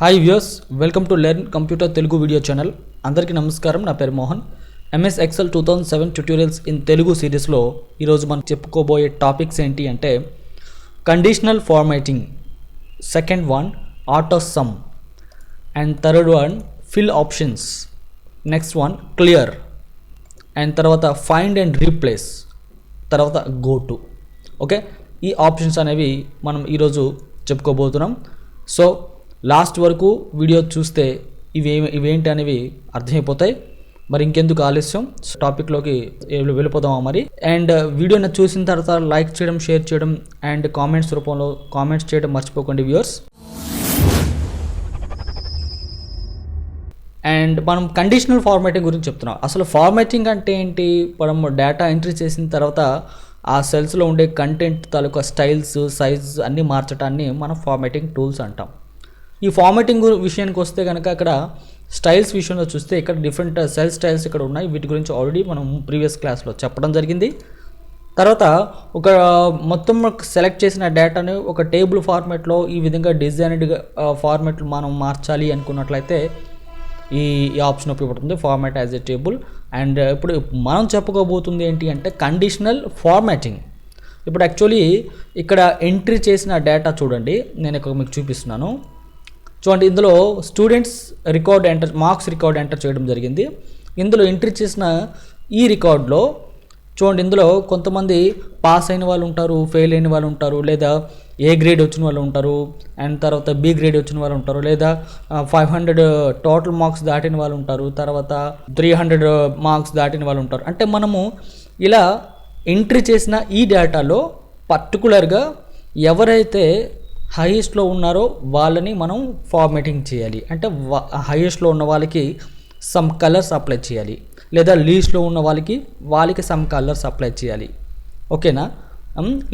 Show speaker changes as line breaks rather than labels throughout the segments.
Hi views welcome to learn computer Telugu video channel అందరికీ నమస్కారం నా పేరు Mohan. MS Excel two thousand seven tutorials in Telugu సిరీస్లో ఈరోజు మనం చెప్పుకోబోయే టాపిక్స్ ఏంటి అంటే conditional formatting second one auto sum and third one fill options next one clear and తర్వాత ఫైండ్ అండ్ రీప్లేస్ తర్వాత గో టు ఓకే ఈ options అనేవి మనం ఈరోజు చెప్పుకోబోతున్నాం. సో లాస్ట్ వరకు వీడియో చూస్తే ఇవి ఇవేంటి అనేవి అర్థమైపోతాయి. మరి ఇంకెందుకు ఆలస్యం? టాపిక్లోకి వెళ్ళిపోదామా మరి? అండ్ uh, వీడియోని చూసిన తర్వాత లైక్ చేయడం షేర్ చేయడం అండ్ కామెంట్స్ రూపంలో కామెంట్స్ చేయడం మర్చిపోకండి వ్యూవర్స్. అండ్ మనం కండిషనల్ ఫార్మాటింగ్ గురించి చెప్తున్నాం. అసలు ఫార్మాటింగ్ అంటే ఏంటి? మనం డేటా ఎంట్రీ చేసిన తర్వాత ఆ సెల్స్లో ఉండే కంటెంట్ తాలూకా స్టైల్స్ సైజ్ అన్నీ మార్చడాన్ని మనం ఫార్మాటింగ్ టూల్స్ అంటాం. ఈ ఫార్మాటింగ్ విషయానికి వస్తే కనుక అక్కడ స్టైల్స్ విషయంలో చూస్తే ఇక్కడ డిఫరెంట్ సెల్ స్టైల్స్ ఇక్కడ ఉన్నాయి. వీటి గురించి ఆల్రెడీ మనం ప్రీవియస్ క్లాస్లో చెప్పడం జరిగింది. తర్వాత ఒక uh, మొత్తం సెలెక్ట్ చేసిన డేటాను ఒక టేబుల్ ఫార్మాట్లో ఈ విధంగా డిజైన్డ్ ఫార్మాట్లు uh, మనం మార్చాలి అనుకున్నట్లయితే ఈ ఈ ఆప్షన్ ఉపయోగపడుతుంది. Format as a table and ఇప్పుడు మనం చెప్పుకోబోతుంది ఏంటి అంటే కండిషనల్ ఫార్మాటింగ్ ఇప్పుడు యాక్చువల్లీ ఇక్కడ ఎంట్రీ చేసిన డేటా చూడండి. నేను ఇక్కడ మీకు చూపిస్తున్నాను. చూడండి ఇందులో students record enter marks record enter చేయడం జరిగింది. ఇందులో ఎంట్రీ చేసిన ఈ రికార్డులో చూడండి ఇందులో కొంతమంది పాస్ అయిన వాళ్ళు ఉంటారు ఫెయిల్ అయిన వాళ్ళు ఉంటారు లేదా ఏ గ్రేడ్ వచ్చిన వాళ్ళు ఉంటారు అండ్ తర్వాత బి గ్రేడ్ వచ్చిన వాళ్ళు ఉంటారు లేదా ఫైవ్ హండ్రెడ్ టోటల్ మార్క్స్ దాటిన వాళ్ళు ఉంటారు తర్వాత త్రీ హండ్రెడ్ మార్క్స్ దాటిన వాళ్ళు ఉంటారు. అంటే మనము ఇలా ఎంట్రీ చేసిన ఈ డేటాలో పర్టికులర్గా ఎవరైతే హైయెస్ట్లో ఉన్నారో వాళ్ళని మనం ఫార్మేటింగ్ చేయాలి. అంటే హైయెస్ట్లో ఉన్న వాళ్ళకి సమ్ కలర్స్ అప్లై చేయాలి. లేదా లీస్ట్లో ఉన్న వాళ్ళకి వాళ్ళకి సమ్ కలర్స్ అప్లై చేయాలి. ఓకేనా?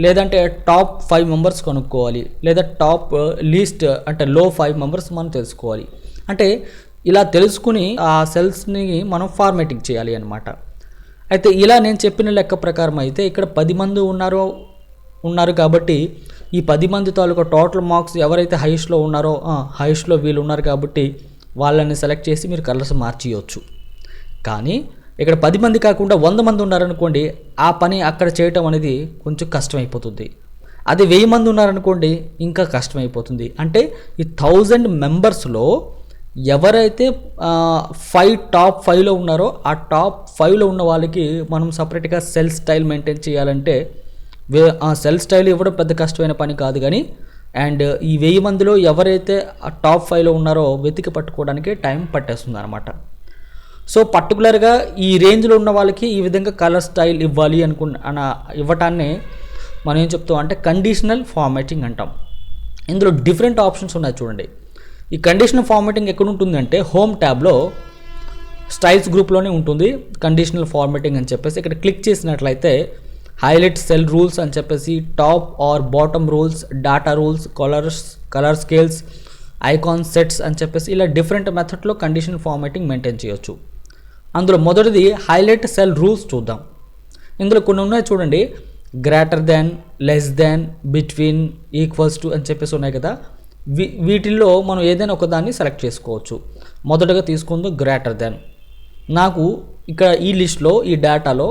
లేదంటే టాప్ ఫైవ్ మెంబర్స్ కొనుక్కోవాలి. లేదా టాప్ లీస్ట్ uh, అంటే లో ఫైవ్ మెంబర్స్ మనం తెలుసుకోవాలి. అంటే ఇలా తెలుసుకుని ఆ సెల్స్ని మనం ఫార్మేటింగ్ చేయాలి అనమాట అయితే ఇలా నేను చెప్పిన లెక్క ప్రకారం అయితే ఇక్కడ పది మంది ఉన్నారు ఉన్నారు కాబట్టి ఈ పది మంది తాలూకా టోటల్ మార్క్స్ ఎవరైతే హైయెస్ట్లో ఉన్నారో హైయెస్ట్లో వీళ్ళు ఉన్నారు కాబట్టి వాళ్ళని సెలెక్ట్ చేసి మీరు కలర్స్ మార్చేయచ్చు. కానీ ఇక్కడ పది మంది కాకుండా వంద మంది ఉన్నారనుకోండి ఆ పని అక్కడ చేయటం అనేది కొంచెం కష్టమైపోతుంది. అదే వెయ్యి మంది ఉన్నారనుకోండి ఇంకా కష్టమైపోతుంది. అంటే ఈ థౌజండ్ మెంబర్స్లో ఎవరైతే ఫైవ్ టాప్ ఫైవ్లో ఉన్నారో ఆ టాప్ ఫైవ్లో ఉన్న వాళ్ళకి మనం సపరేట్గా సెల్ స్టైల్ మెయింటైన్ చేయాలంటే ఆ సెల్ స్టైల్ ఇవ్వడం పెద్ద కష్టమైన పని కాదు కానీ అండ్ ఈ వెయ్యి మందిలో ఎవరైతే ఆ టాప్ ఫైవ్లో ఉన్నారో వెతికి పట్టుకోవడానికి టైం పట్టేస్తుంది అనమాట సో పర్టికులర్గా ఈ రేంజ్లో ఉన్న వాళ్ళకి ఈ విధంగా కలర్ స్టైల్ ఇవ్వాలి అనుకున్న అన ఇవ్వటాన్ని మనం ఏం చెప్తాం అంటే కండిషనల్ ఫార్మాటింగ్ అంటాం. ఇందులో డిఫరెంట్ ఆప్షన్స్ ఉన్నాయి చూడండి. ఈ కండిషనల్ ఫార్మాటింగ్ ఎక్కడ ఉంటుందంటే హోమ్ ట్యాబ్లో స్టైల్స్ గ్రూప్లోనే ఉంటుంది కండిషనల్ ఫార్మాటింగ్ అని చెప్పేసి. ఇక్కడ క్లిక్ చేసినట్లయితే హైలైట్ సెల్ రూల్స్ అని చెప్పేసి top or bottom rules data rules colours colour scales icon sets అని చెప్పేసి ఇలా డిఫరెంట్ మెథడ్లో కండిషన్ ఫార్మాటింగ్ మెయింటైన్ చేయొచ్చు. అందులో మొదటిది హైలైట్ సెల్ రూల్స్ చూద్దాం. ఇందులో కొన్ని ఉన్నాయి చూడండి. Greater than less than between equals to అని చెప్పేసి ఉన్నాయి కదా. వీ వీటిల్లో మనం ఏదైనా ఒకదాన్ని సెలెక్ట్ చేసుకోవచ్చు. మొదటగా తీసుకుంది గ్రేటర్ దాన్ నాకు ఇక్కడ ఈ లిస్ట్లో ఈ డేటాలో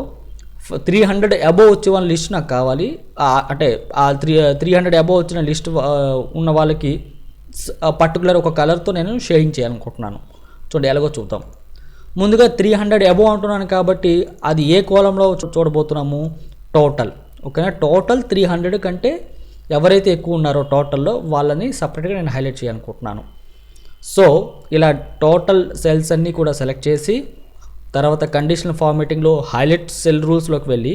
త్రీ హండ్రెడ్ అబోవ్ వచ్చే వాళ్ళ లిస్ట్ నాకు కావాలి. అంటే ఆ త్రీ త్రీ హండ్రెడ్ అబోవ్ వచ్చిన లిస్ట్ ఉన్న వాళ్ళకి పర్టికులర్ ఒక కలర్తో నేను షేడింగ్ చేయాలనుకుంటున్నాను. చూడండి ఎలాగో చూద్దాం. ముందుగా త్రీ హండ్రెడ్ అబోవ్ అంటున్నాను కాబట్టి అది ఏ కోలంలో చూ- చూడబోతున్నాము? టోటల్ ఓకేనా టోటల్ త్రీ హండ్రెడ్ కంటే ఎవరైతే ఎక్కువ ఉన్నారో టోటల్లో వాళ్ళని సపరేట్గా నేను హైలైట్ చేయాలనుకుంటున్నాను. సో ఇలా టోటల్ సెల్స్ అన్నీ కూడా సెలెక్ట్ చేసి తర్వాత కండిషనల్ ఫార్మేటింగ్లో హైలైట్ సెల్ రూల్స్లోకి వెళ్ళి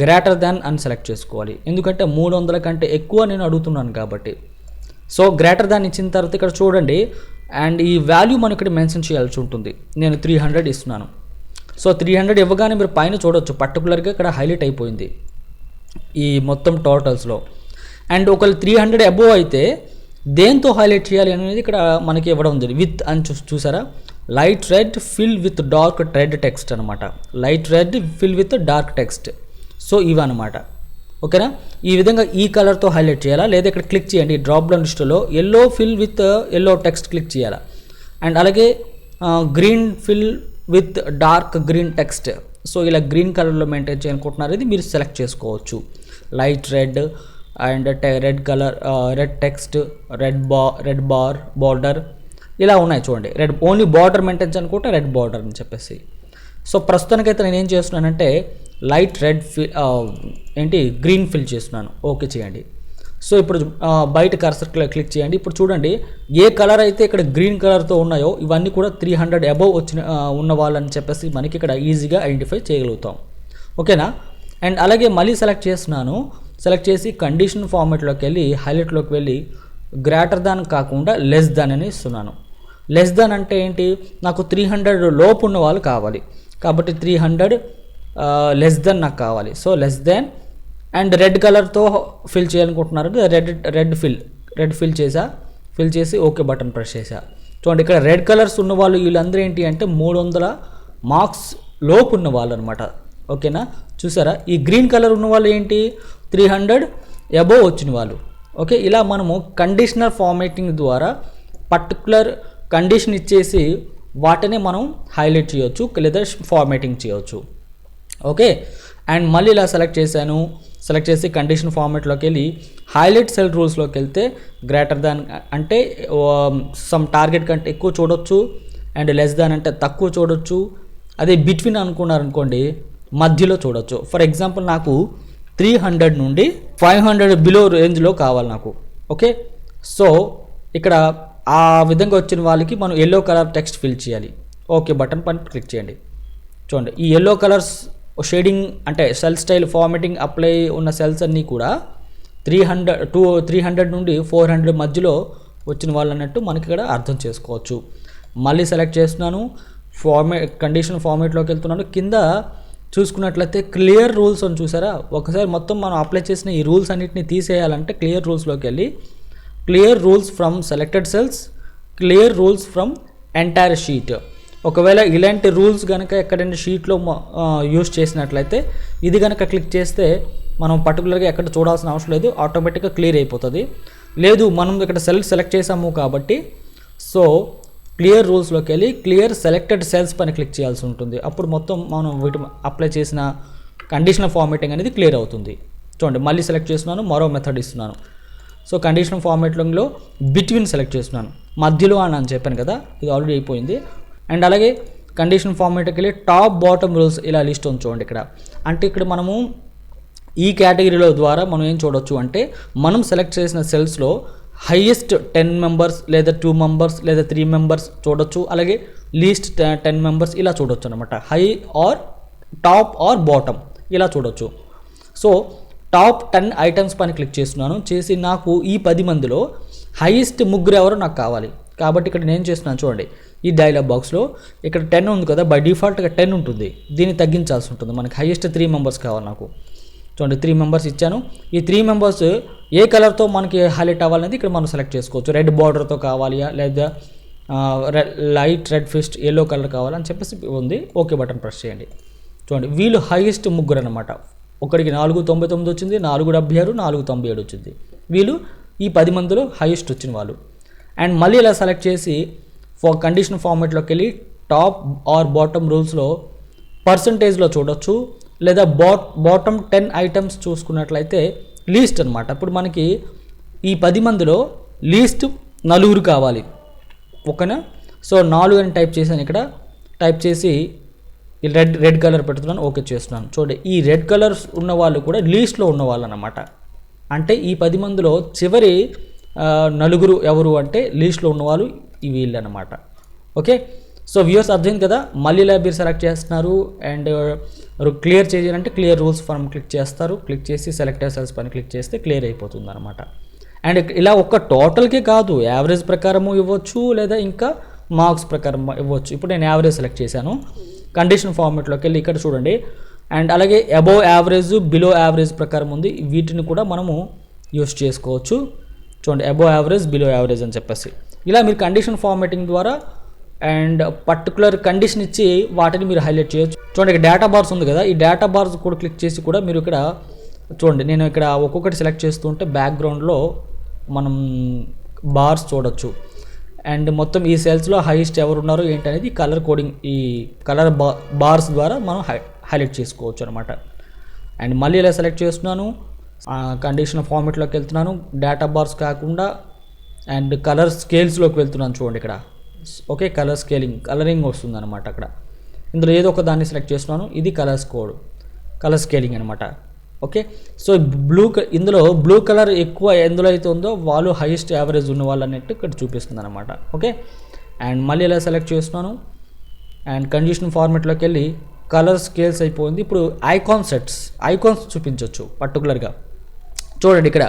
గ్రేటర్ దాన్ అని సెలెక్ట్ చేసుకోవాలి. ఎందుకంటే మూడు వందల కంటే ఎక్కువ నేను అడుగుతున్నాను కాబట్టి. సో గ్రేటర్ దాన్ ఇచ్చిన తర్వాత ఇక్కడ చూడండి అండ్ ఈ వాల్యూ మనం ఇక్కడ మెన్షన్ చేయాల్సి ఉంటుంది. నేను త్రీ హండ్రెడ్ ఇస్తున్నాను. సో త్రీ హండ్రెడ్ ఇవ్వగానే మీరు పైన చూడొచ్చు పర్టికులర్గా ఇక్కడ హైలైట్ అయిపోయింది. ఈ మొత్తం టోటల్స్లో అండ్ ఒకవేళ త్రీ హండ్రెడ్ అబోవ్ అయితే దేంతో హైలైట్ చేయాలి అనేది ఇక్కడ మనకి ఇవ్వడం ఉంది విత్ అని చూ చూసారా? Light red fill with dark red text అనమాట light red fill with dark text. So ఇవి అనమాట ఓకేనా? ఈ విధంగా ఈ కలర్తో హైలైట్ చేయాలా? లేదా ఇక్కడ క్లిక్ చేయండి. డ్రాప్ డౌన్ లిస్టులో yellow fill with yellow text click చేయాలా? అండ్ అలాగే green fill with dark green text so ఇలా గ్రీన్ కలర్లో మెయింటైన్ చేయాలనుకుంటున్నారు. ఇది మీరు సెలెక్ట్ చేసుకోవచ్చు. Light red and red colour red text red బా రెడ్ బార్ బార్డర్ ఇలా ఉన్నాయి చూడండి. రెడ్ ఓన్లీ బార్డర్ మెయింటైన్ అనుకుంటే రెడ్ బార్డర్ అని చెప్పేసి. సో ప్రస్తుతానికైతే నేను ఏం చేస్తున్నానంటే లైట్ రెడ్ ఫిల్ ఏంటి గ్రీన్ ఫిల్ చేస్తున్నాను. ఓకే చేయండి. సో ఇప్పుడు బయట కర్సర్ క్లిక్ చేయండి. ఇప్పుడు చూడండి ఏ కలర్ అయితే ఇక్కడ గ్రీన్ కలర్తో ఉన్నాయో ఇవన్నీ కూడా త్రీ హండ్రెడ్ అబవ్ వచ్చిన ఉన్న వాళ్ళని చెప్పేసి మనకి ఇక్కడ ఈజీగా ఐడెంటిఫై చేయగలుగుతాం. ఓకేనా? అండ్ అలాగే మళ్ళీ సెలెక్ట్ చేస్తున్నాను. సెలెక్ట్ చేసి కండిషన్ ఫార్మేట్లోకి వెళ్ళి హైలైట్లోకి వెళ్ళి గ్రేటర్ దాన్ కాకుండా లెస్ దాన్ అని ఇస్తున్నాను. లెస్ దెన్ అంటే ఏంటి? నాకు త్రీ హండ్రెడ్ లోపు ఉన్న వాళ్ళు కావాలి. కాబట్టి త్రీ హండ్రెడ్ లెస్ దెన్ నాకు కావాలి. So less than and red కలర్తో ఫిల్ చేయాలనుకుంటున్నారు red red fill red fill చేసా? ఫిల్ చేసి ఓకే బటన్ ప్రెస్ చేసా. చూడండి ఇక్కడ రెడ్ కలర్స్ ఉన్న వాళ్ళు వీళ్ళందరూ ఏంటి అంటే మూడు వందల మార్క్స్ లోపు ఉన్న వాళ్ళు అనమాట ఓకేనా? చూసారా? ఈ గ్రీన్ కలర్ ఉన్న వాళ్ళు ఏంటి? త్రీ హండ్రెడ్ అబోవ్ వచ్చిన వాళ్ళు. ఓకే? ఇలా మనము కండిషనల్ ఫార్మేటింగ్ ద్వారా పర్టికులర్ కండిషన్ ఇచ్చేసి వాటిని మనం హైలైట్ చేయొచ్చు లేదా ఫార్మేటింగ్ చేయొచ్చు. ఓకే? అండ్ మళ్ళీ ఇలా సెలెక్ట్ చేశాను. సెలెక్ట్ చేసి కండిషన్ ఫార్మేట్లోకి వెళ్ళి హైలైట్ సెల్ రూల్స్లోకి వెళ్తే గ్రేటర్ దాన్ అంటే um, సమ్ టార్గెట్ కంటే ఎక్కువ చూడొచ్చు అండ్ లెస్ దాన్ అంటే తక్కువ చూడొచ్చు. అదే బిట్వీన్ అనుకున్నారనుకోండి మధ్యలో చూడొచ్చు. ఫర్ ఎగ్జాంపుల్ నాకు త్రీ హండ్రెడ్ నుండి ఫైవ్ హండ్రెడ్ బిలో రేంజ్లో కావాలి నాకు. ఓకే? సో ఇక్కడ ఆ విధంగా వచ్చిన వాళ్ళకి మనం ఎల్లో కలర్ టెక్స్ట్ ఫిల్ చేయాలి. ఓకే బటన్ పైన క్లిక్ చేయండి. చూడండి ఈ ఎల్లో కలర్స్ షేడింగ్ అంటే సెల్ స్టైల్ ఫార్మేటింగ్ అప్లై ఉన్న సెల్స్ అన్నీ కూడా three hundred two three hundred నుండి ఫోర్ హండ్రెడ్ మధ్యలో వచ్చిన వాళ్ళు అన్నట్టు మనకి ఇక్కడ అర్థం చేసుకోవచ్చు. మళ్ళీ సెలెక్ట్ చేస్తున్నాను ఫార్మే కండిషన్ ఫార్మేట్లోకి వెళ్తున్నాను. కింద చూసుకున్నట్లయితే క్లియర్ రూల్స్ అని చూసారా? ఒకసారి మొత్తం మనం అప్లై చేసిన ఈ రూల్స్ అన్నిటిని తీసేయాలంటే క్లియర్ రూల్స్లోకి వెళ్ళి clear rules from selected cells clear rules from entire sheet ఒకవేళ ఇలాంటి రూల్స్ కనుక ఎక్కడైనా షీట్లో యూస్ చేసినట్లయితే ఇది కనుక క్లిక్ చేస్తే మనం పర్టికులర్గా ఎక్కడ చూడాల్సిన అవసరం లేదు ఆటోమేటిక్గా క్లియర్ అయిపోతుంది. లేదు మనం ఇక్కడ సెల్ సెలెక్ట్ చేసాము కాబట్టి సో క్లియర్ రూల్స్లోకి వెళ్ళి క్లియర్ సెలెక్టెడ్ సెల్స్ పైన క్లిక్ చేయాల్సి ఉంటుంది. అప్పుడు మొత్తం మనం వీటి అప్లై చేసిన కండిషనల్ ఫార్మేటింగ్ అనేది క్లియర్ అవుతుంది. చూడండి మళ్ళీ సెలెక్ట్ చేస్తున్నాను మరో మెథడ్ ఇస్తున్నాను. సో కండిషనల్ ఫార్మేట్లో బిట్వీన్ సెలెక్ట్ చేస్తున్నాను. మధ్యలో అని అని చెప్పాను కదా ఇది ఆల్రెడీ అయిపోయింది. అండ్ అలాగే కండిషన్ ఫార్మేట్కి వెళ్ళి టాప్ బాటమ్ రూల్స్ ఇలా లిస్ట్ ఉంది చూడండి ఇక్కడ. అంటే ఇక్కడ మనము ఈ కేటగిరీలో ద్వారా మనం ఏం చూడొచ్చు అంటే మనం సెలెక్ట్ చేసిన సెల్స్లో హైయెస్ట్ టెన్ మెంబర్స్ లేదా టూ మెంబర్స్ లేదా త్రీ మెంబర్స్ చూడొచ్చు. అలాగే లీస్ట్ టెన్ మెంబర్స్ ఇలా చూడొచ్చు అనమాట high or top or bottom ఇలా చూడొచ్చు. సో టాప్ టెన్ ఐటమ్స్ పైన క్లిక్ చేస్తున్నాను. చేసి నాకు ఈ పది మందిలో హైయెస్ట్ ముగ్గురు ఎవరో నాకు కావాలి. కాబట్టి ఇక్కడ నేను చేస్తున్నాను చూడండి. ఈ డైలాగ్ బాక్స్లో ఇక్కడ టెన్ ఉంది కదా బై డిఫాల్ట్గా టెన్ ఉంటుంది. దీన్ని తగ్గించాల్సి ఉంటుంది. మనకి హైయెస్ట్ త్రీ మెంబర్స్ కావాలి నాకు. చూడండి త్రీ మెంబర్స్ ఇచ్చాను. ఈ త్రీ మెంబర్స్ ఏ కలర్తో మనకి హైలైట్ అవ్వాలనేది ఇక్కడ మనం సెలెక్ట్ చేసుకోవచ్చు. రెడ్ బార్డర్తో కావాలి లేదా light red fist yellow colour కావాలని చెప్పేసి ఉంది. ఓకే బటన్ ప్రెస్ చేయండి. చూడండి వీళ్ళు హైయెస్ట్ ముగ్గురు అనమాట ఒకరికి నాలుగు తొంభై తొమ్మిది వచ్చింది నాలుగు డెబ్బై ఆరు నాలుగు తొంభై ఏడు వచ్చింది. వీళ్ళు ఈ పది మందిలో హైయెస్ట్ వచ్చిన వాళ్ళు. అండ్ మళ్ళీ ఇలా సెలెక్ట్ చేసి ఫో కండిషన్ ఫార్మేట్లోకి వెళ్ళి టాప్ ఆర్ బాటమ్ రూల్స్లో పర్సంటేజ్లో చూడొచ్చు. లేదా బాట్ బాటమ్ టెన్ ఐటమ్స్ చూసుకున్నట్లయితే లీస్ట్ అనమాట ఇప్పుడు మనకి ఈ పది మందిలో లీస్ట్ నలుగురు కావాలి. ఓకేనా? సో నాలుగు అని టైప్ చేశాను ఇక్కడ. టైప్ చేసి ఈ రెడ్ రెడ్ కలర్ పెడుతున్నాను ఓకే చేస్తున్నాను. చూడండి ఈ రెడ్ కలర్స్ ఉన్న వాళ్ళు కూడా లీస్ట్లో ఉన్న వాళ్ళు అనమాట అంటే ఈ పది మందిలో చివరి నలుగురు ఎవరు అంటే లీస్ట్లో ఉన్నవాళ్ళు ఈ వీళ్ళు అనమాట ఓకే? సో వ్యూస్ అర్థమైంది కదా? మళ్ళీ లైబ్రరీ సెలెక్ట్ చేస్తున్నారు అండ్ క్లియర్ చేయాలంటే క్లియర్ రూల్స్ ఫార్మ్ క్లిక్ చేస్తారు. క్లిక్ చేసి సెలెక్ట్ సెల్స్ పైన క్లిక్ చేస్తే క్లియర్ అయిపోతుంది అనమాట అండ్ ఇలా ఒక్క టోటల్కే కాదు యావరేజ్ ప్రకారము ఇవ్వచ్చు లేదా ఇంకా మార్క్స్ ప్రకారం ఇవ్వచ్చు. ఇప్పుడు నేను యావరేజ్ సెలెక్ట్ చేశాను. కండిషన్ ఫార్మేట్లోకి వెళ్ళి ఇక్కడ చూడండి. అండ్ అలాగే అబోవ్ యావరేజ్ బిలో యావరేజ్ ప్రకారం ఉంది. వీటిని కూడా మనము యూస్ చేసుకోవచ్చు. చూడండి అబోవ్ యావరేజ్ బిలో యావరేజ్ అని చెప్పేసి. ఇలా మీరు కండిషన్ ఫార్మేటింగ్ ద్వారా అండ్ పర్టికులర్ కండిషన్ ఇచ్చి వాటిని మీరు హైలైట్ చేయొచ్చు. చూడండి ఇక్కడ డేటా బార్స్ ఉంది కదా. ఈ డేటా బార్స్ కూడా క్లిక్ చేసి కూడా మీరు ఇక్కడ చూడండి నేను ఇక్కడ ఒక్కొక్కటి సెలెక్ట్ చేస్తుంటే బ్యాక్గ్రౌండ్లో మనం బార్స్ చూడొచ్చు. అండ్ మొత్తం ఈ సెల్స్లో హైయెస్ట్ ఎవరు ఉన్నారో ఏంటి అనేది కలర్ కోడింగ్ ఈ కలర్ బా బార్స్ ద్వారా మనం హై హైలైట్ చేసుకోవచ్చు అనమాట అండ్ మళ్ళీ ఇలా సెలెక్ట్ చేస్తున్నాను. కండిషన్ ఫార్మెట్లోకి వెళ్తున్నాను. డేటా బార్స్ కాకుండా అండ్ కలర్ స్కేల్స్లోకి వెళ్తున్నాను చూడండి ఇక్కడ. ఓకే కలర్ స్కేలింగ్ కలరింగ్ వస్తుంది అనమాట అక్కడ. ఇందులో ఏదో ఒక దాన్ని సెలెక్ట్ చేస్తున్నాను. ఇది కలర్స్ కోడ్ కలర్ స్కేలింగ్ అనమాట ఓకే సో బ్లూ ఇందులో బ్లూ కలర్ ఎక్కువ ఎందులో అయితే ఉందో వాళ్ళు హైయెస్ట్ యావరేజ్ ఉన్న వాళ్ళు అన్నట్టు ఇక్కడ చూపిస్తుంది అనమాట ఓకే అండ్ మళ్ళీ ఇలా సెలెక్ట్ చేస్తున్నాను? అండ్ కండిషన్ ఫార్మెట్లోకి వెళ్ళి కలర్ స్కేల్స్ అయిపోయింది. ఇప్పుడు ఐకాన్ సెట్స్ ఐకాన్స్ చూపించవచ్చు పర్టికులర్గా చూడండి ఇక్కడ.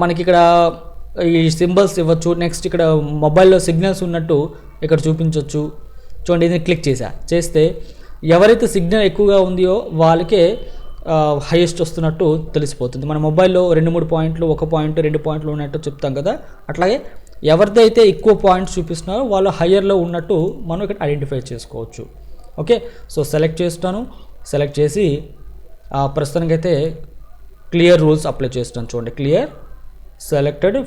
మనకి ఇక్కడ ఈ సింబల్స్ ఇవ్వచ్చు. నెక్స్ట్ ఇక్కడ మొబైల్లో సిగ్నల్స్ ఉన్నట్టు ఇక్కడ చూపించవచ్చు చూడండి ఇది క్లిక్ చేశా. చేస్తే ఎవరైతే సిగ్నల్ ఎక్కువగా ఉందో వాళ్ళకే హైయెస్ట్ వస్తున్నట్టు తెలిసిపోతుంది. మన మొబైల్లో రెండు మూడు పాయింట్లు ఒక పాయింట్ రెండు పాయింట్లు ఉన్నట్టు చెప్తాం కదా. అట్లాగే ఎవరిదైతే ఎక్కువ పాయింట్స్ చూపిస్తున్నారో వాళ్ళు హయ్యర్లో ఉన్నట్టు మనం ఇక్కడ ఐడెంటిఫై చేసుకోవచ్చు. ఓకే సో సెలెక్ట్ చేస్తాను. సెలెక్ట్ చేసి ప్రస్తుతానికైతే క్లియర్ రూల్స్ అప్లై చేస్తాను చూడండి. క్లియర్ సెలెక్టెడ్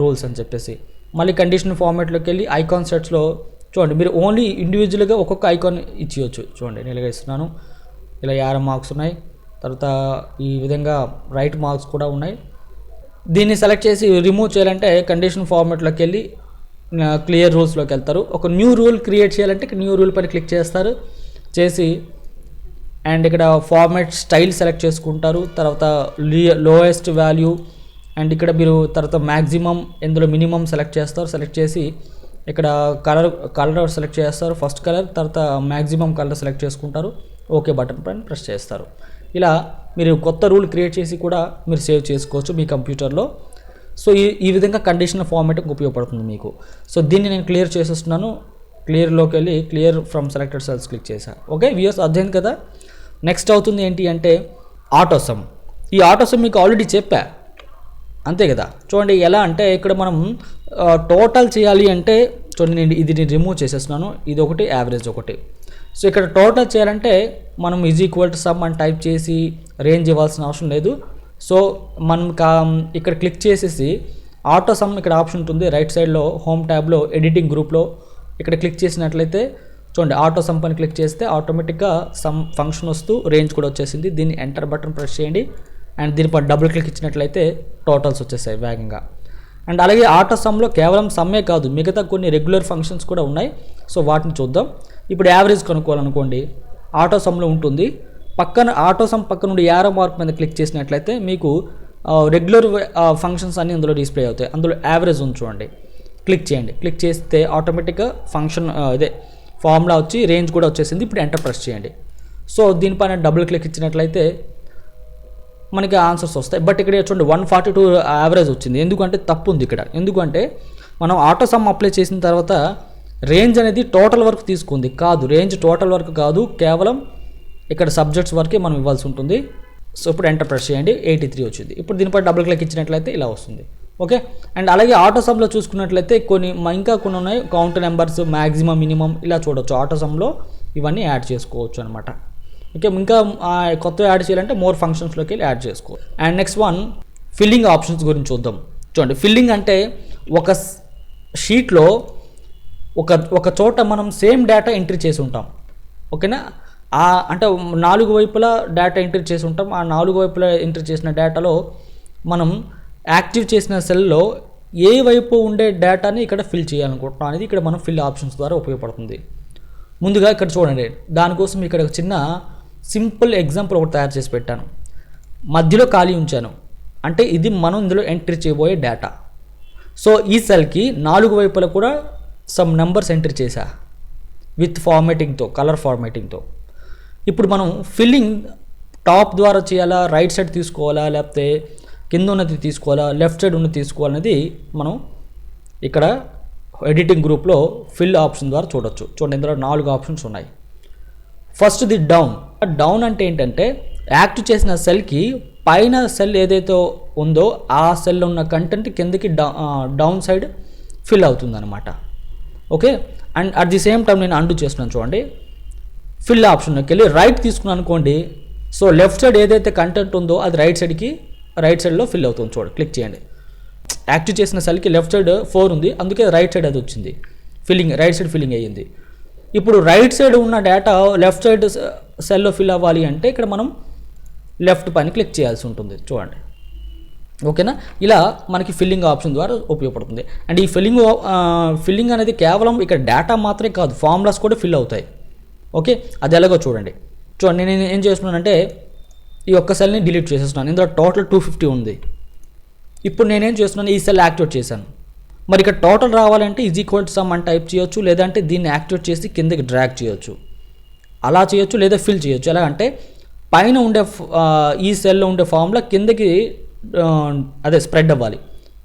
రూల్స్ అని చెప్పేసి. మళ్ళీ కండిషన్ ఫార్మాట్లోకి వెళ్ళి ఐకాన్ సెట్స్లో చూడండి. మీరు ఓన్లీ ఇండివిజువల్గా ఒక్కొక్క ఐకాన్ ఇచ్చేయచ్చు. చూడండి నేను ఇలా ఇస్తున్నాను. ఇలా యార మార్క్స్ ఉన్నాయి. తర్వాత ఈ విధంగా రైట్ మార్క్స్ కూడా ఉన్నాయి. దీన్ని సెలెక్ట్ చేసి రిమూవ్ చేయాలంటే కండిషన్ ఫార్మాట్లోకి వెళ్ళి క్లియర్ రూల్స్లోకి వెళ్తారు. ఒక న్యూ రూల్ క్రియేట్ చేయాలంటే న్యూ రూల్ పైన క్లిక్ చేస్తారు. చేసి అండ్ ఇక్కడ ఫార్మాట్ స్టైల్ సెలెక్ట్ చేసుకుంటారు. తర్వాత లోయెస్ట్ వాల్యూ అండ్ ఇక్కడ మీరు తర్వాత మ్యాక్సిమం ఇందులో మినిమం సెలెక్ట్ చేస్తారు. సెలెక్ట్ చేసి ఇక్కడ కలర్ కలర్ సెలెక్ట్ చేస్తారు. ఫస్ట్ కలర్ తర్వాత మ్యాక్సిమం కలర్ సెలెక్ట్ చేసుకుంటారు. ఓకే బటన్ పైన ప్రెస్ చేస్తారు. ఇలా మీరు కొత్త రూల్ క్రియేట్ చేసి కూడా మీరు సేవ్ చేసుకోవచ్చు మీ కంప్యూటర్లో. సో ఈ ఈ విధంగా కండిషన్ ఫార్మాటింగ్ ఉపయోగపడుతుంది మీకు. సో దీన్ని నేను క్లియర్ చేసేస్తున్నాను. క్లియర్లోకి వెళ్ళి clear from selected cells click చేశాను ఓకే వ్యూస్ అర్థం కదా? నెక్స్ట్ అవుతుంది ఏంటి అంటే ఆటోసమ్ ఈ ఆటోసమ్ మీకు ఆల్రెడీ చెప్పా. అంతే కదా? చూడండి ఎలా అంటే ఇక్కడ మనం టోటల్ చేయాలి అంటే చూడండి నేను ఇది నేను రిమూవ్ చేసేస్తున్నాను. ఇది ఒకటి యావరేజ్ ఒకటి. సో ఇక్కడ టోటల్ చేయాలంటే మనం ఈజ్ ఈక్వల్ టు సమ్ అని టైప్ చేసి రేంజ్ ఇవ్వాల్సిన అవసరం లేదు. సో మనం కా ఇక్కడ క్లిక్ చేసేసి ఆటో సమ్ ఇక్కడ ఆప్షన్ ఉంటుంది. రైట్ సైడ్లో హోమ్ ట్యాబ్లో ఎడిటింగ్ గ్రూప్లో ఇక్కడ క్లిక్ చేసినట్లయితే చూడండి ఆటో సమ్ పని క్లిక్ చేస్తే ఆటోమేటిక్గా సమ్ ఫంక్షన్ వస్తూ రేంజ్ కూడా వచ్చేసింది. దీన్ని ఎంటర్ బటన్ ప్రెస్ చేయండి. అండ్ దీనిపై డబుల్ క్లిక్ ఇచ్చినట్లయితే టోటల్స్ వచ్చేసాయి వేగంగా. అండ్ అలాగే ఆటో సమ్లో కేవలం సమ్మే కాదు మిగతా కొన్ని రెగ్యులర్ ఫంక్షన్స్ కూడా ఉన్నాయి. సో వాటిని చూద్దాం. ఇప్పుడు యావరేజ్ కనుక్కోవాలనుకోండి ఆటో సమ్లో ఉంటుంది. పక్కన ఆటో సమ్ పక్క నుండి యారో మార్క్ మీద క్లిక్ చేసినట్లయితే మీకు రెగ్యులర్ ఫంక్షన్స్ అన్ని అందులో డిస్ప్లే అవుతాయి. అందులో యావరేజ్ ఉంది చూడండి. క్లిక్ చేయండి. క్లిక్ చేస్తే ఆటోమేటిక్గా ఫంక్షన్ ఇదే ఫార్ములా వచ్చి రేంజ్ కూడా వచ్చేసింది. ఇప్పుడు ఎంటర్ ప్రెస్ చేయండి. సో దీనిపైన డబుల్ క్లిక్ ఇచ్చినట్లయితే మనకి ఆన్సర్స్ వస్తాయి. బట్ ఇక్కడ చూడండి వన్ ఫార్టీ టూ యావరేజ్ వచ్చింది. ఎందుకంటే తప్పు ఉంది ఇక్కడ. ఎందుకంటే మనం ఆటో సమ్ అప్లై చేసిన తర్వాత రేంజ్ అనేది టోటల్ వర్క్ తీసుకుంది. కాదు రేంజ్ టోటల్ వర్క్ కాదు కేవలం ఇక్కడ సబ్జెక్ట్స్ వరకే మనం ఇవ్వాల్సి ఉంటుంది. సో ఇప్పుడు ఎంటర్ ప్రెస్ చేయండి ఎయిటీ త్రీ వచ్చింది. ఇప్పుడు దీనిపై డబుల్ క్లిక్ ఇచ్చినట్లయితే ఇలా వస్తుంది. ఓకే? అండ్ అలాగే ఆటో సమ్లో చూసుకున్నట్లయితే కొన్ని ఇంకా కొన్ని ఉన్నాయి. కౌంట్ నెంబర్స్ మ్యాక్సిమం మినిమం ఇలా చూడొచ్చు. ఆటో సమ్లో ఇవన్నీ యాడ్ చేసుకోవచ్చు అనమాట ఓకే? ఇంకా కొత్త యాడ్ చేయాలంటే మోర్ ఫంక్షన్స్లోకి వెళ్ళి యాడ్ చేసుకో and next one filling options గురించి చూద్దాం. చూడండి ఫిల్లింగ్ అంటే ఒక షీట్లో ఒక ఒక చోట మనం సేమ్ డేటా ఎంట్రీ చేసి ఉంటాం. ఓకేనా? ఆ అంటే నాలుగు వైపులా డేటా ఎంట్రీ చేసి ఉంటాం. ఆ నాలుగు వైపులా ఎంట్రీ చేసిన డేటాలో మనం యాక్టివ్ చేసిన సెల్లో ఏ వైపు ఉండే డేటాని ఇక్కడ ఫిల్ చేయాలనుకుంటున్నాం అనేది ఇక్కడ మనం ఫిల్ ఆప్షన్స్ ద్వారా ఉపయోగపడుతుంది. ముందుగా ఇక్కడ చూడండి. దానికోసం ఇక్కడ ఒక చిన్న సింపుల్ ఎగ్జాంపుల్ ఒకటి తయారు చేసి పెట్టాను. మధ్యలో ఖాళీ ఉంచాను. అంటే ఇది మనం ఇందులో ఎంట్రీ చేయబోయే డేటా. సో ఈ సెల్కి నాలుగు వైపులా కూడా సమ్ నెంబర్స్ ఎంటర్ చేశా. విత్ ఫార్మేటింగ్తో కలర్ ఫార్మేటింగ్తో ఇప్పుడు మనం ఫిల్లింగ్ టాప్ ద్వారా చేయాలా రైట్ సైడ్ తీసుకోవాలా లేకపోతే కింద ఉన్నది తీసుకోవాలా లెఫ్ట్ సైడ్ ఉన్నది తీసుకోవాలనేది మనం ఇక్కడ ఎడిటింగ్ గ్రూప్లో ఫిల్ ఆప్షన్ ద్వారా చూడొచ్చు. చూడండి ఇందులో నాలుగు ఆప్షన్స్ ఉన్నాయి. ఫస్ట్ ది డౌన్ డౌన్ అంటే ఏంటంటే యాక్ట్ చేసిన సెల్కి పైన సెల్ ఏదైతే ఉందో ఆ సెల్లో ఉన్న కంటెంట్ కిందకి డౌన్ సైడ్ ఫిల్ అవుతుందన్నమాట. Okay? And at the same time నేను అండు చేస్తున్నాను చూడండి. ఫిల్ ఆప్షన్లోకి వెళ్ళి రైట్ తీసుకున్నాను అనుకోండి. సో లెఫ్ట్ సైడ్ ఏదైతే కంటెంట్ ఉందో అది రైట్ సైడ్కి రైట్ సైడ్లో ఫిల్ అవుతుంది చూడండి. క్లిక్ చేయండి. యాక్టివ్ చేసిన సెల్కి లెఫ్ట్ సైడ్ ఫోర్ ఉంది. అందుకే రైట్ సైడ్ అది వచ్చింది. ఫిల్లింగ్ రైట్ సైడ్ ఫిల్లింగ్ అయ్యింది. ఇప్పుడు రైట్ సైడ్ ఉన్న డేటా లెఫ్ట్ సైడ్ సెల్లో ఫిల్ అవ్వాలి అంటే ఇక్కడ మనం లెఫ్ట్ పైన క్లిక్ చేయాల్సి ఉంటుంది. చూడండి. ఓకేనా? ఇలా మనకి ఫిల్లింగ్ ఆప్షన్ ద్వారా ఉపయోగపడుతుంది. అండ్ ఈ ఫిల్లింగ్ ఫిల్లింగ్ అనేది కేవలం ఇక్కడ డేటా మాత్రమే కాదు ఫార్ములాస్ కూడా ఫిల్ అవుతాయి. ఓకే? అది ఎలాగో చూడండి. చూడండి నేను ఏం చేస్తున్నానంటే ఈ ఒక్క సెల్ని డిలీట్ చేసేస్తున్నాను. ఇందులో టోటల్ టూ ఫిఫ్టీ ఉంది. ఇప్పుడు నేనేం చేస్తున్నాను? ఈ సెల్ యాక్టివేట్ చేశాను. మరి ఇక్కడ టోటల్ రావాలంటే ఈజ్ ఈక్వల్ సమ్ అని టైప్ చేయొచ్చు లేదంటే దీన్ని యాక్టివేట్ చేసి కిందకి డ్రాగ్ చేయొచ్చు. అలా చేయొచ్చు లేదా ఫిల్ చేయొచ్చు. ఎలా అంటే పైన ఉండే ఈ సెల్లో ఉండే ఫామ్లో కిందకి అదే స్ప్రెడ్ అవ్వాలి.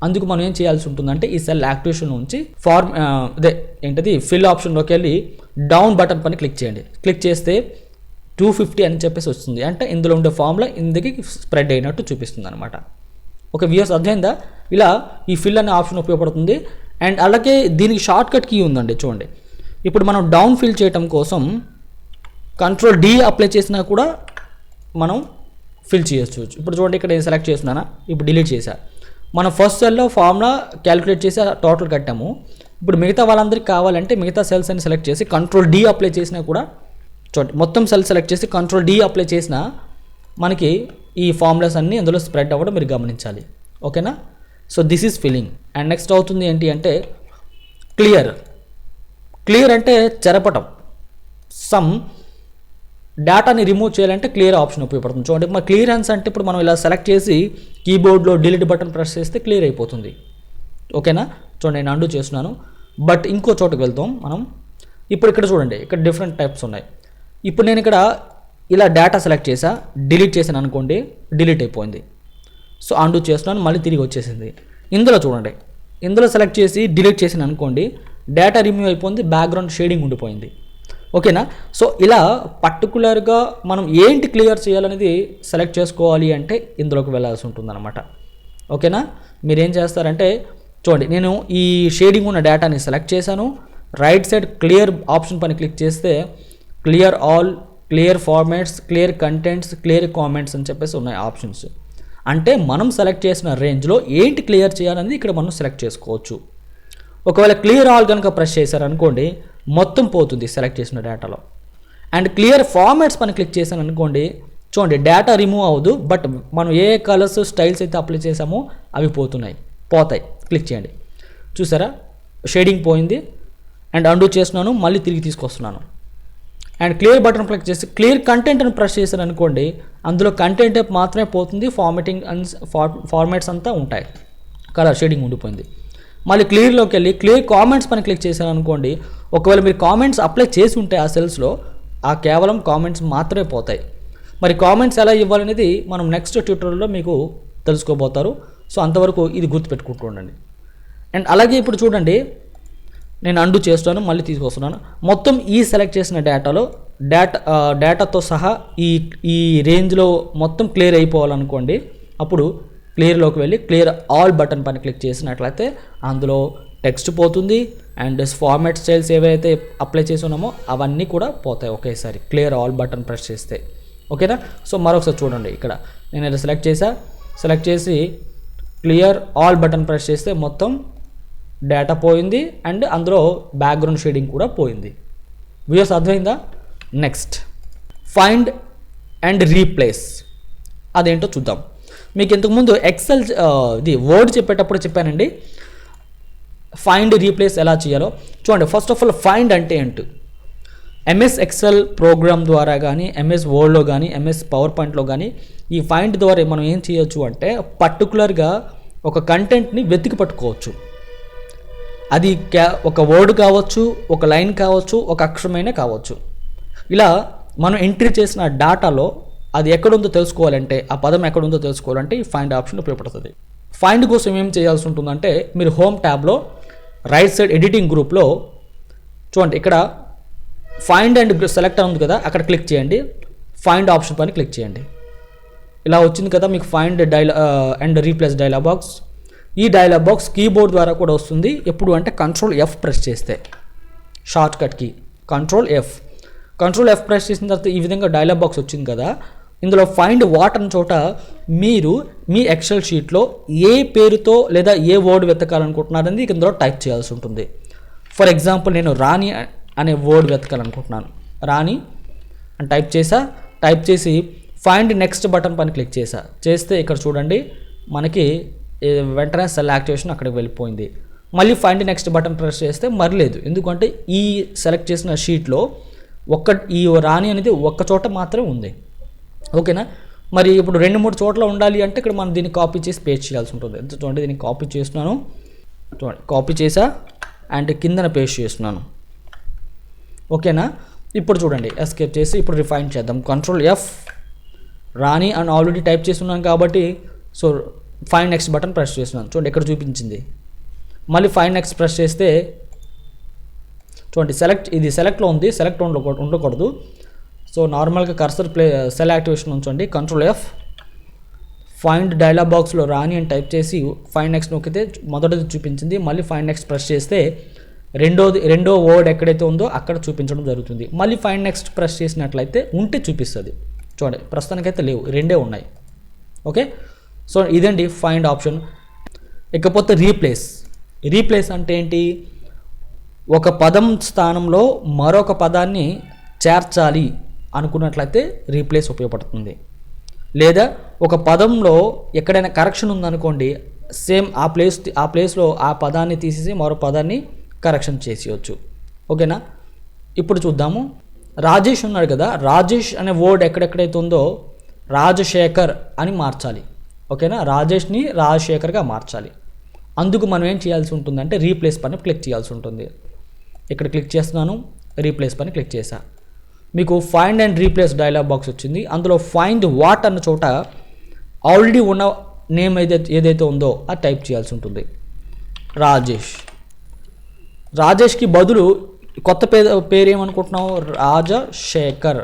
అందుకు మనం ఏం చేయాల్సి ఉంటుందంటే ఈ సెల్ యాక్టివేషన్ నుంచి ఫార్మ్ అదే ఏంటది ఫిల్ ఆప్షన్లోకి వెళ్ళి డౌన్ బటన్ పని క్లిక్ చేయండి. క్లిక్ చేస్తే టూ ఫిఫ్టీ అని చెప్పేసి వస్తుంది. అంటే ఇందులో ఉండే ఫామ్లో ఇందుకి స్ప్రెడ్ అయినట్టు చూపిస్తుంది అనమాట ఒక వ్యూస్ అర్థమైందా? ఇలా ఈ ఫిల్ అనే ఆప్షన్ ఉపయోగపడుతుంది. అండ్ అలాగే దీనికి షార్ట్ కట్ కీ ఉందండి చూడండి. ఇప్పుడు మనం డౌన్ ఫిల్ చేయటం కోసం కంట్రోల్ డి అప్లై చేసినా కూడా మనం ఫిల్ చేసుకోవచ్చు ఇప్పుడు చూడండి ఇక్కడ నేను సెలెక్ట్ చేస్తున్నానా? ఇప్పుడు డిలీట్ చేశా. మనం ఫస్ట్ సెల్లో ఫార్ములా క్యాలిక్యులేట్ చేసి టోటల్ కట్టాము. ఇప్పుడు మిగతా వాళ్ళందరికీ కావాలంటే మిగతా సెల్స్ అని సెలెక్ట్ చేసి కంట్రోల్ డి అప్లై చేసినా కూడా చూడండి మొత్తం సెల్ సెలెక్ట్ చేసి కంట్రోల్ డి అప్లై చేసినా మనకి ఈ ఫార్ములాస్ అన్నీ అందులో స్ప్రెడ్ అవ్వడం మీరు గమనించాలి. ఓకేనా? So this is filling and next అవుతుంది ఏంటి అంటే క్లియర్ క్లియర్ అంటే చెరపటం. సమ్ డేటాని రిమూవ్ చేయాలంటే క్లియర్ ఆప్షన్ ఉపయోగపడుతుంది. చూడండి మన క్లియరెన్స్ అంటే ఇప్పుడు మనం ఇలా సెలెక్ట్ చేసి కీబోర్డ్లో డిలీట్ బటన్ ప్రెస్ చేస్తే క్లియర్ అయిపోతుంది. ఓకేనా? చూడండి నేను అండూ చేస్తున్నాను. బట్ ఇంకో చోటుకు వెళ్తాం మనం. ఇప్పుడు ఇక్కడ చూడండి ఇక్కడ డిఫరెంట్ టైప్స్ ఉన్నాయి. ఇప్పుడు నేను ఇక్కడ ఇలా డేటా సెలెక్ట్ చేసా డిలీట్ చేశాను అనుకోండి డిలీట్ అయిపోయింది. సో అండూ చేస్తున్నాను మళ్ళీ తిరిగి వచ్చేసింది. ఇందులో చూడండి ఇందులో సెలెక్ట్ చేసి డిలీట్ చేసాను అనుకోండి డేటా రిమూవ్ అయిపోయింది బ్యాక్గ్రౌండ్ షేడింగ్ ఉండిపోయింది. ఓకేనా? సో ఇలా పర్టికులర్గా మనం ఏంటి క్లియర్ చేయాలనేది సెలెక్ట్ చేసుకోవాలి అంటే ఇందులోకి వెళ్ళాల్సి ఉంటుందన్నమాట. ఓకేనా? మీరేం చేస్తారంటే చూడండి నేను ఈ షేడింగ్ ఉన్న డేటాని సెలెక్ట్ చేశాను. రైట్ సైడ్ క్లియర్ ఆప్షన్ పైన క్లిక్ చేస్తే clear all clear formats clear contents clear comments అని చెప్పేసి ఉన్నాయి ఆప్షన్స్. అంటే మనం సెలెక్ట్ చేసిన రేంజ్లో ఏంటి క్లియర్ చేయాలనేది ఇక్కడ మనం సెలెక్ట్ చేసుకోవచ్చు. ఒకవేళ క్లియర్ ఆల్ కనుక ప్రెస్ చేశారనుకోండి మొత్తం పోతుంది సెలెక్ట్ చేసిన డేటాలో అండ్ క్లియర్ ఫార్మాట్స్ పని క్లిక్ చేశాను అనుకోండి చూడండి డేటా రిమూవ్ అవ్వదు బట్ మనం ఏ కలర్స్ స్టైల్స్ అయితే అప్లై చేసామో అవి పోతున్నాయి పోతాయి. క్లిక్ చేయండి. చూసారా? షేడింగ్ పోయింది. అండ్ అండూ చేస్తున్నాను మళ్ళీ తిరిగి తీసుకొస్తున్నాను. అండ్ క్లియర్ బటన్ క్లిక్ చేసి క్లియర్ కంటెంట్ అని ప్రెస్ చేశాను అనుకోండి అందులో కంటెంట్ మాత్రమే పోతుంది ఫార్మేటింగ్ అండ్ ఫార్మాట్స్ అంతా ఉంటాయి. కలర్ షేడింగ్ ఉండిపోయింది. మళ్ళీ క్లియర్లోకి వెళ్ళి క్లియర్ కామెంట్స్ పని క్లిక్ చేశాను అనుకోండి ఒకవేళ మీరు కామెంట్స్ అప్లై చేసి ఉంటే ఆ సెల్స్లో ఆ కేవలం కామెంట్స్ మాత్రమే పోతాయి. మరి కామెంట్స్ ఎలా ఇవ్వాలనేది మనం నెక్స్ట్ ట్యూటోరియల్లో మీకు తెలుసుకోబోతారు. సో అంతవరకు ఇది గుర్తుపెట్టుకుంటూ ఉండండి. అండ్ అలాగే ఇప్పుడు చూడండి నేను అండు చేస్తాను మళ్ళీ తీసుకొస్తున్నాను. మొత్తం ఈ సెలెక్ట్ చేసిన డేటాలో డేటా డేటాతో సహా ఈ ఈ రేంజ్లో మొత్తం క్లియర్ అయిపోవాలనుకోండి అప్పుడు క్లియర్లోకి వెళ్ళి క్లియర్ ఆల్ బటన్ పైన క్లిక్ చేసినట్లయితే అందులో టెక్స్ట్ పోతుంది అండ్ ఫార్మాట్ స్టైల్స్ ఏవైతే అప్లై చేసి ఉన్నామో అవన్నీ కూడా పోతాయి ఒకేసారి. క్లియర్ ఆల్ బటన్ ప్రెస్ చేస్తే. ఓకేనా? సో మరొకసారి చూడండి ఇక్కడ. నేను ఇలా సెలెక్ట్ చేసా సెలెక్ట్ చేసి క్లియర్ ఆల్ బటన్ ప్రెస్ చేస్తే మొత్తం డేటా పోయింది అండ్ అందులో బ్యాక్గ్రౌండ్ షేడింగ్ కూడా పోయింది. వ్యూస్ అర్థమైందా? నెక్స్ట్. Find and replace. అదేంటో చూద్దాం. మీకు ఇంతకుముందు ఎక్సెల్ ఇది వర్డ్ చెప్పేటప్పుడు చెప్పానండి. ఫైండ్ రీప్లేస్ ఎలా చేయాలో. చూడండి ఫస్ట్ ఆఫ్ ఆల్ ఫైండ్ అంటే ఏంటి? ఎంఎస్ ఎక్సెల్ ప్రోగ్రామ్ ద్వారా కానీ ఎంఎస్ వర్డ్లో కానీ ఎంఎస్ పవర్ పాయింట్లో కానీ ఈ ఫైండ్ ద్వారా మనం ఏం చేయొచ్చు అంటే పర్టికులర్గా ఒక కంటెంట్ని వెతికి పట్టుకోవచ్చు. అది క్యా ఒక వర్డ్ కావచ్చు ఒక లైన్ కావచ్చు ఒక అక్షరమైన కావచ్చు. ఇలా మనం ఎంట్రీ చేసిన డేటాలో అది ఎక్కడుందో తెలుసుకోవాలంటే ఆ పదం ఎక్కడుందో తెలుసుకోవాలంటే ఈ ఫైండ్ ఆప్షన్ ఉపయోగపడుతుంది. ఫైండ్ కోసం ఏం చేయాల్సి ఉంటుందంటే మీరు హోమ్ ట్యాబ్లో రైట్ సైడ్ ఎడిటింగ్ గ్రూప్లో చూడండి ఇక్కడ ఫైండ్ అండ్ సెలెక్ట్ ఉంది కదా అక్కడ క్లిక్ చేయండి. ఫైండ్ ఆప్షన్ పైన క్లిక్ చేయండి. ఇలా వచ్చింది కదా మీకు find డైలా and replace dialogue box ఈ డైలాగ్ బాక్స్ కీబోర్డ్ ద్వారా కూడా వస్తుంది. ఎప్పుడు అంటే కంట్రోల్ ఎఫ్ ప్రెస్ చేస్తే. Shortcut key control F control F press చేసిన తర్వాత ఈ విధంగా డైలాగ్ బాక్స్ వచ్చింది కదా ఇందులో ఫైండ్ వాట్ అన్న చోట మీరు మీ ఎక్సెల్ షీట్లో ఏ పేరుతో లేదా ఏ వర్డ్ వెతకాలనుకుంటున్నారని ఇందులో టైప్ చేయాల్సి ఉంటుంది. ఫర్ ఎగ్జాంపుల్ నేను రాణి అనే వర్డ్ వెతకాలనుకుంటున్నాను. రాణి అని టైప్ చేసా. టైప్ చేసి ఫైండ్ నెక్స్ట్ బటన్ పైన క్లిక్ చేసా. చేస్తే ఇక్కడ చూడండి మనకి వెంటనే సెల్ యాక్టివేషన్ అక్కడికి వెళ్ళిపోయింది. మళ్ళీ ఫైండ్ నెక్స్ట్ బటన్ ప్రెస్ చేస్తే మరలేదు ఎందుకంటే ఈ సెలెక్ట్ చేసిన షీట్లో ఒక్క ఈ రాణి అనేది ఒక్క చోట మాత్రమే ఉంది. ఓకేనా? మరి ఇప్పుడు రెండు మూడు చోట్ల ఉండాలి అంటే ఇక్కడ మనం దీన్ని కాపీ చేసి పేస్ట్ చేయాల్సి ఉంటుంది. చూడండి దీన్ని కాపీ చేస్తున్నాను. చూడండి కాపీ చేసా అండ్ కిందన పేస్ట్ చేస్తున్నాను. ఓకేనా? ఇప్పుడు చూడండి ఎస్కేప్ చేసి ఇప్పుడు రిఫైన్ చేద్దాం. Control F Rani and already type చేస్తున్నాను కాబట్టి so find next button press చేస్తున్నాను. చూడండి ఇక్కడ చూపించింది? మళ్ళీ ఫైన్ నెక్స్ట్ ప్రెస్ చేస్తే చూడండి సెలెక్ట్ ఇది సెలెక్ట్లో ఉంది సెలెక్ట్ ఉండకూ ఉండకూడదు. సో నార్మల్గా కర్సర్ ప్లే సెల్ యాక్టివేషన్ ఉంచండి. కంట్రోల్ ఎఫ్ ఫైండ్ డైలాగ్ బాక్స్లో రాని అని టైప్ చేసి ఫైన్ నెక్స్ట్ నొక్కితే మొదటిది చూపించింది. మళ్ళీ ఫైన్ నెక్స్ట్ ప్రెస్ చేస్తే రెండోది రెండో వర్డ్ ఎక్కడైతే ఉందో అక్కడ చూపించడం జరుగుతుంది. మళ్ళీ ఫైన్ నెక్స్ట్ ప్రెస్ చేసినట్లయితే ఉంటే చూపిస్తుంది. చూడండి ప్రస్తుతానికైతే లేవు రెండే ఉన్నాయి. ఓకే సో ఇదండి ఫైండ్ ఆప్షన్ ఇకపోతే రీప్లేస్ రీప్లేస్ అంటే ఏంటి? ఒక పదం స్థానంలో మరొక పదాన్ని చేర్చాలి. అనుకున్నట్లయితే రీప్లేస్ ఉపయోగపడుతుంది. లేదా ఒక పదంలో ఎక్కడైనా కరెక్షన్ ఉందనుకోండి సేమ్ ఆ ప్లేస్ ఆ ప్లేస్లో ఆ పదాన్ని తీసేసి మరో పదాన్ని కరెక్షన్ చేసేయచ్చు. ఓకేనా? ఇప్పుడు చూద్దాము. రాజేష్ ఉన్నాడు కదా రాజేష్ అనే వర్డ్ ఎక్కడెక్కడైతే ఉందో రాజశేఖర్ అని మార్చాలి. ఓకేనా? రాజేష్ని రాజశేఖర్గా మార్చాలి. అందుకు మనం ఏం చేయాల్సి ఉంటుందంటే రీప్లేస్ పైన క్లిక్ చేయాల్సి ఉంటుంది. ఇక్కడ క్లిక్ చేస్తున్నాను రీప్లేస్ పైన క్లిక్ చేశాను మీకు find and replace dialog box వచ్చింది. అందులో ఫైండ్ వాట్ అన్న చోట ఆల్రెడీ ఉన్న నేమ్ ఏదైతే ఏదైతే ఉందో అది టైప్ చేయాల్సి ఉంటుంది. రాజేష్. రాజేష్కి బదులు కొత్త పేరు పేరు ఏమనుకుంటున్నావు రాజశేఖర్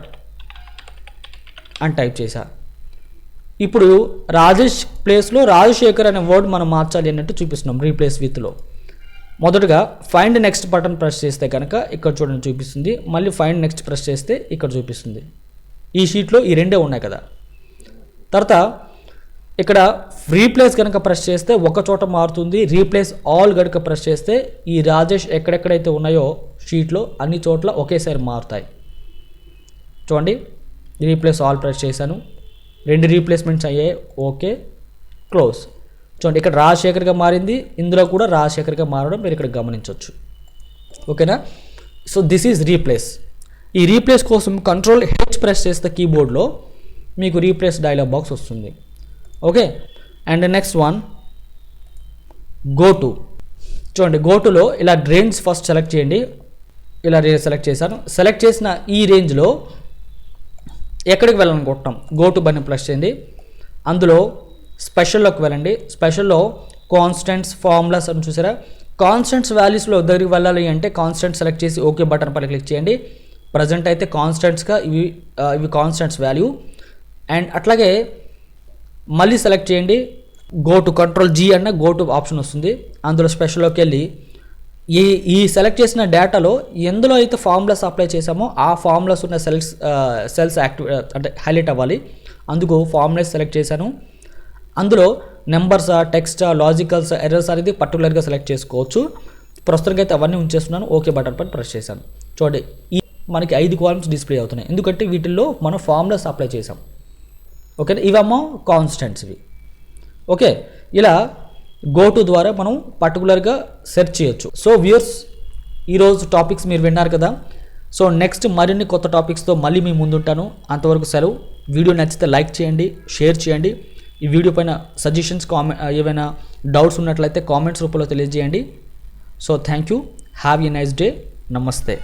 అని టైప్ చేశా. ఇప్పుడు రాజేష్ ప్లేస్లో రాజశేఖర్ అనే వర్డ్ మనం మార్చాలి అన్నట్టు చూపిస్తున్నాం రీప్లేస్ విత్లో మొదటగా ఫైండ్ నెక్స్ట్ బటన్ ప్రెస్ చేస్తే కనుక ఇక్కడ చూడండి చూపిస్తుంది. మళ్ళీ ఫైండ్ నెక్స్ట్ ప్రెస్ చేస్తే ఇక్కడ చూపిస్తుంది. ఈ షీట్లో ఈ రెండే ఉన్నాయి కదా. తర్వాత ఇక్కడ రీప్లేస్ కనుక ప్రెస్ చేస్తే ఒక చోట మారుతుంది. రీప్లేస్ ఆల్ కనుక ప్రెస్ చేస్తే ఈ రాజేష్ ఎక్కడెక్కడైతే ఉన్నాయో షీట్లో అన్ని చోట్ల ఒకేసారి మారుతాయి. చూడండి. రీప్లేస్ ఆల్ ప్రెస్ చేశాను. రెండు రీప్లేస్మెంట్స్ అయ్యాయి. ఓకే. క్లోజ్ చూడండి ఇక్కడ రాజశేఖర్గా మారింది ఇందులో కూడా రాజశేఖర్గా మారడం మీరు ఇక్కడ గమనించవచ్చు. ఓకేనా? సో దిస్ ఈజ్ రీప్లేస్ ఈ రీప్లేస్ కోసం కంట్రోల్ హెచ్ ప్రెస్ చేస్తే కీబోర్డ్లో మీకు రీప్లేస్ డైలాగ్ బాక్స్ వస్తుంది. Okay? And next one go to చూడండి గో టులో ఇలా రేంజ్ ఫస్ట్ సెలెక్ట్ చేయండి. ఇలా సెలెక్ట్ చేశాను. సెలెక్ట్ చేసిన ఈ రేంజ్లో ఎక్కడికి వెళ్ళాలనుకుంటున్నాం? గో టు బటన్ ప్లస్ చేయండి. అందులో స్పెషల్లోకి వెళ్ళండి. స్పెషల్లో కాన్స్టెంట్స్ ఫార్ములాస్ అని చూసారా? కాన్స్టెంట్స్ వాల్యూస్లో దగ్గరికి వెళ్ళాలి అంటే కాన్స్టెంట్ సెలెక్ట్ చేసి ఓకే బటన్ పైన క్లిక్ చేయండి. ప్రజెంట్ అయితే కాన్స్టెంట్స్గా ఇవి ఇవి కాన్స్టెంట్స్ వాల్యూ. అండ్ అట్లాగే మళ్ళీ సెలెక్ట్ చేయండి. గో టు కంట్రోల్ జీ అన్న గో టు ఆప్షన్ వస్తుంది. అందులో స్పెషల్లోకి వెళ్ళి ఈ ఈ సెలెక్ట్ చేసిన డేటాలో ఎందులో అయితే ఫార్ములాస్ అప్లై చేసామో ఆ ఫార్ములాస్ ఉన్న సెల్స్ సెల్స్ యాక్టివ్ అంటే హైలైట్ అవ్వాలి. అందుకు ఫార్ములాస్ సెలెక్ట్ చేశాను. అందులో నెంబర్సా టెక్స్టా లాజికల్స్ ఎర్రర్స్ అనేది పర్టికులర్గా సెలెక్ట్ చేసుకోవచ్చు. ప్రస్తుతానికి అయితే అవన్నీ ఉంచేస్తున్నాను. ఓకే బటన్ పైన ప్రెస్ చేశాను. చూడండి ఈ మనకి ఐదు కాలమ్స్ డిస్ప్లే అవుతున్నాయి. ఎందుకంటే వీటిల్లో మనం ఫార్ములాస్ అప్లై చేసాం ఓకే ఇవేమో కాన్స్టెంట్స్ ఇవి. ఓకే ఇలా గోటు ద్వారా మనం పర్టికులర్గా సెర్చ్ చేయొచ్చు. సో వ్యూర్స్ ఈరోజు టాపిక్స్ మీరు విన్నారు కదా. సో నెక్స్ట్ మరిన్ని కొత్త టాపిక్స్తో మళ్ళీ మీ ముందుంటాను. అంతవరకు సెలవు. వీడియో నచ్చితే లైక్ చేయండి షేర్ చేయండి. ఈ వీడియో పైన సజెషన్స్ కామెంట్ ఏవైనా డౌట్స్ ఉన్నట్లయితే కామెంట్స్ రూపంలో తెలియజేయండి. So thank you have a nice day నమస్తే